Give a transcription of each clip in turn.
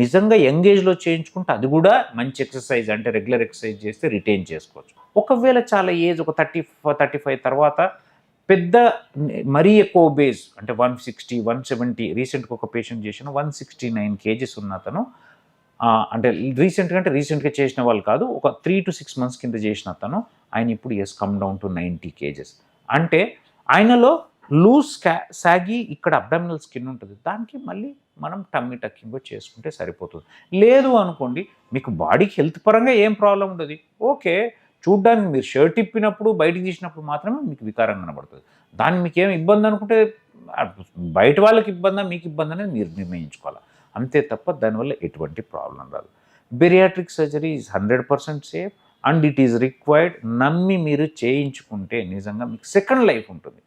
నిజంగా యంగ్ ఏజ్లో చేయించుకుంటే అది కూడా మంచి ఎక్సర్సైజ్ అంటే రెగ్యులర్ ఎక్సర్సైజ్ చేస్తే రిటైన్ చేసుకోవచ్చు. ఒకవేళ చాలా ఏజ్ ఒక థర్టీ థర్టీ ఫైవ్ తర్వాత పెద్ద మరీ ఎక్కువ బేస్ అంటే వన్ సిక్స్టీ వన్ సెవెంటీ రీసెంట్గా ఒక పేషెంట్ చేసిన వన్ సిక్స్టీ నైన్ కేజీస్ ఉన్న అతను అంటే రీసెంట్గా అంటే రీసెంట్గా చేసిన వాళ్ళు కాదు ఒక త్రీ టు సిక్స్ మంత్స్ కింద చేసిన అతను ఆయన ఇప్పుడు has come down to ninety kgs. అంటే ఆయనలో లూజ్ క్యా సాగి ఇక్కడ అబ్డామినల్ స్కిన్ ఉంటుంది. దానికి మళ్ళీ మనం టమ్మీ టక్కింగ్ చేసుకుంటే సరిపోతుంది. లేదు అనుకోండి మీకు బాడీకి హెల్త్ పరంగా ఏం ప్రాబ్లం ఉండదు. ఓకే చూడ్డానికి మీరు షర్ట్ ఇప్పినప్పుడు బయటికి తీసినప్పుడు మాత్రమే మీకు వికారం కనబడుతుంది. దాన్ని మీకు ఏం ఇబ్బంది అనుకుంటే బయట వాళ్ళకి ఇబ్బందా మీకు ఇబ్బంది అనేది మీరు నిర్ణయించుకోవాలి. అంతే తప్ప దానివల్ల ఎటువంటి ప్రాబ్లం రాదు. Bariatric surgery is hundred percent safe and it is required నమ్మి మీరు చేయించుకుంటే నిజంగా మీకు సెకండ్ లైఫ్ ఉంటుంది.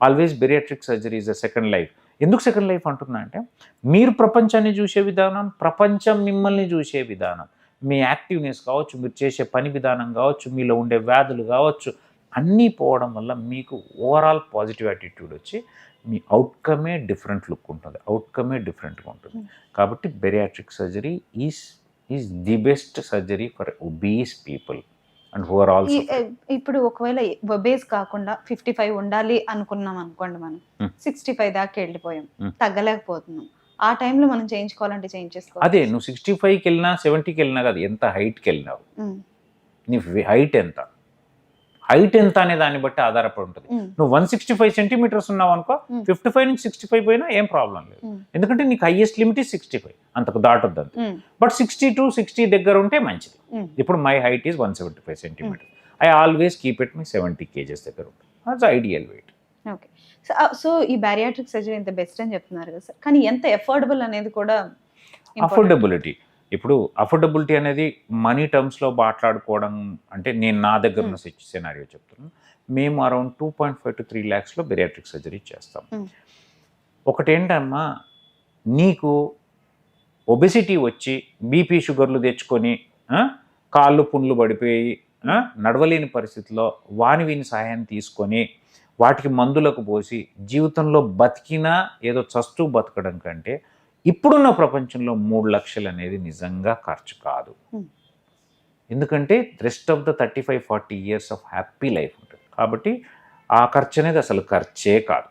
Always bariatric surgery is a second life ఎందుకు సెకండ్ లైఫ్ అంటున్నా అంటే మీరు ప్రపంచాన్ని చూసే విధానం ప్రపంచం మిమ్మల్ని చూసే విధానం మీ యాక్టివ్నెస్ కావచ్చు మీరు చేసే పని విధానం కావచ్చు మీలో ఉండే వ్యాధులు కావచ్చు అన్నీ పోవడం వల్ల మీకు ఓవరాల్ పాజిటివ్ యాటిట్యూడ్ వచ్చి మీ అవుట్కమే డిఫరెంట్ లుక్ ఉంటుంది అవుట్కమే డిఫరెంట్గా ఉంటుంది. కాబట్టి bariatric surgery is is the best surgery for obese people and who are also ఇప్పుడు ఒకవేళ బేస్ కాకుండా ఫిఫ్టీ ఫైవ్ ఉండాలి అనుకున్నాం అనుకోండి మనం Hmm. సిక్స్టీ ఫైవ్ దాకా వెళ్ళిపోయాం Hmm. తగ్గలేకపోతున్నాం ఆ టైంలో మనం చేయించుకోవాలంటే చేయించేసుకోవాలి అదే నువ్వు సిక్స్టీ ఫైవ్కి వెళ్ళినా సెవెంటీకి వెళ్ళినా కదా ఎంత హైట్కి వెళ్ళినావు Hmm. నీ హైట్ ఎంత హైట్ ఎంత అనే దాన్ని బట్టి ఆధారపడి ఉంటుంది. నువ్వు వన్ సిక్స్టీ ఫైవ్ సెంటీమీటర్స్ ఉన్నావు అనుకో. ఫిఫ్టీ ఫైవ్ నుంచి సిక్స్టీ ఫైవ్ పోయినా ఏం ప్రాబ్లం లేదు. ఎందుకంటే నీకు హైయెస్ట్ లిమిట్ సిక్స్టీ ఫైవ్ అంతకు దాటొద్దు అంతే. బట్ సిక్స్టీ టు సిక్స్టీ దగ్గర ఉంటే మంచిది. ఇప్పుడు my height is one seventy five centimetre I always keep it my seventy kgs దగ్గర ఉంటుంది. It's ideal weight okay so so ఈ బ్యారియాట్రిక్ సర్జరీ ఎంత బెస్ట్ అని చెప్తున్నారు కదా సార్ కానీ ఎంత ఎఫోర్డబుల్ అనేది కూడా. అఫోర్డబిలిటీ ఇప్పుడు అఫోర్డబిలిటీ అనేది మనీ టర్మ్స్లో మాట్లాడుకోవడం అంటే నేను నా దగ్గర ఉన్న సినారియో చెప్తున్నాను మేము around two point five to three ల్యాక్స్లో bariatric surgery చేస్తాం. ఒకటేంటమ్మా నీకు ఒబెసిటీ వచ్చి బీపీ షుగర్లు తెచ్చుకొని కాళ్ళు పుండ్లు పడిపోయి నడవలేని పరిస్థితిలో వాని వీని సహాయం తీసుకొని వాటికి మందులకు పోసి జీవితంలో బతికినా ఏదో చస్తూ బతకడం కంటే ఇప్పుడున్న ప్రపంచంలో మూడు లక్షలు అనేది నిజంగా ఖర్చు కాదు. ఎందుకంటే rest of the thirty five forty years of happy life ఉంటుంది. కాబట్టి ఆ ఖర్చు అనేది అసలు ఖర్చే కాదు.